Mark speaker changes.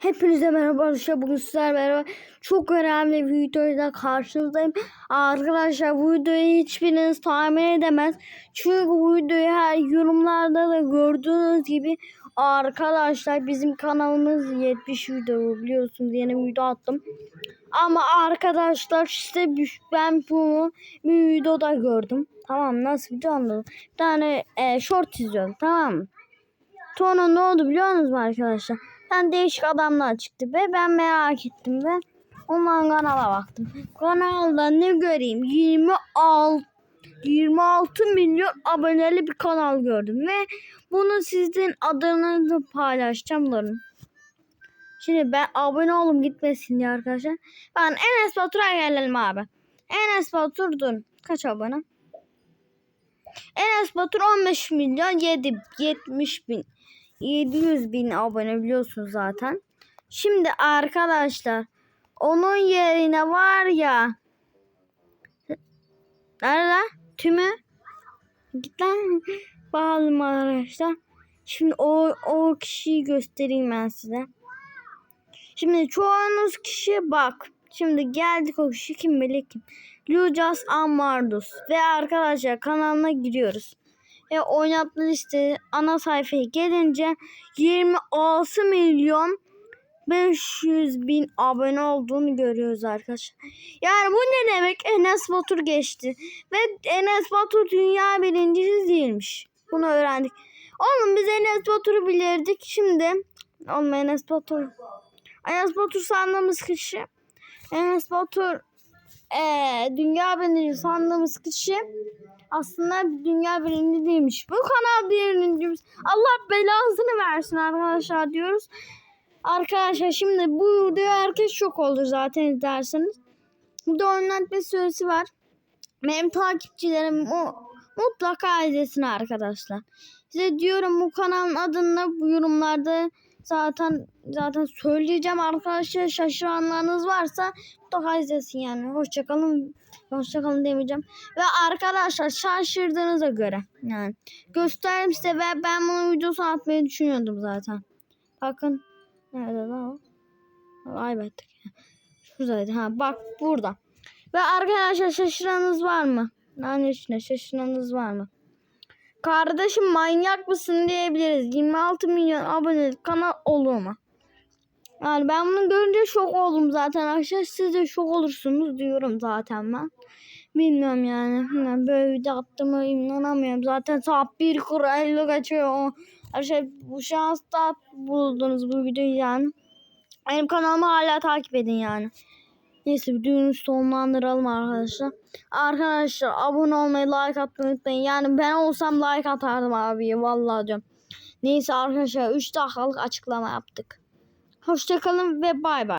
Speaker 1: Hepinize merhaba arkadaşlar. Bugün sizlerle beraber çok önemli bir videoyla karşınızdayım. Arkadaşlar bu videoyu hiçbiriniz tahmin edemez. Çünkü bu videoyu her yorumlarda da gördüğünüz gibi arkadaşlar bizim kanalımız 70 video biliyorsunuz yeni video attım. Ama arkadaşlar işte ben bunu bir videoda gördüm. Tamam nasıl video anladım. Bir tane e, short izliyorum tamam? Sonra ne oldu biliyor musunuz arkadaşlar? Ben değişik adamlar çıktı ve ben merak ettim ve ondan kanala baktım. Kanalda ne göreyim? 26 26 milyon aboneli bir kanal gördüm ve bunu sizin adınızı paylaşacağım durun. Şimdi ben abone olum gitmesin diye arkadaşlar. Ben Enes Batur'a gelelim abi. Enes Batur dur. Kaç abone? Enes Batur 15 milyon 7 70 bin 700 bin abone biliyorsunuz zaten. Şimdi arkadaşlar onun yerine var ya Nerede? Tümü Git lan. Bakalım arkadaşlar. Şimdi o, o kişiyi göstereyim ben size. Şimdi çoğunuz kişi bak. Şimdi geldik o kişi kim bilir kim. Lucas Amardus. Ve arkadaşlar kanalına giriyoruz ve oynatma liste ana sayfaya gelince 26 milyon 500 bin abone olduğunu görüyoruz arkadaşlar. Yani bu ne demek? Enes Batur geçti. Ve Enes Batur dünya birincisi değilmiş. Bunu öğrendik. Oğlum biz Enes Batur'u bilirdik. Şimdi oğlum Enes Batur. Enes Batur sandığımız kişi. Enes Batur ee, dünya birincisi sandığımız kişi aslında dünya birinci değilmiş. Bu kanal birinci. Allah belasını versin arkadaşlar diyoruz. Arkadaşlar şimdi bu videoya herkes çok oldu zaten izlerseniz. Burada oynatma süresi var. Benim takipçilerim o mutlaka izlesin arkadaşlar. Size diyorum bu kanalın adını bu yorumlarda zaten zaten söyleyeceğim arkadaşlar şaşıranlarınız varsa mutlaka izlesin yani. Hoşçakalın. Hoşçakalın demeyeceğim. Ve arkadaşlar şaşırdığınıza göre yani göstereyim size ve ben bunu videosu atmayı düşünüyordum zaten. Bakın. Nerede lan o? Kaybettik. Şuradaydı. Ha bak burada. Ve arkadaşlar şaşıranınız var mı? Lan içine şaşıranınız var mı? Kardeşim manyak mısın diyebiliriz. 26 milyon abonelik kanal olur mu? Yani ben bunu görünce şok oldum zaten. Arkadaşlar siz de şok olursunuz diyorum zaten ben. Bilmiyorum yani. yani böyle video attığımı inanamıyorum. Zaten saat 1 kurayla geçiyor. Arkadaşlar bu şansta buldunuz bu videoyu yani. Benim kanalımı hala takip edin yani. Neyse videoyu sonlandıralım arkadaşlar. Arkadaşlar abone olmayı like atmayı unutmayın. Yani ben olsam like atardım abi. Vallahi diyorum. Neyse arkadaşlar 3 dakikalık açıklama yaptık. Hoşçakalın ve bay bay.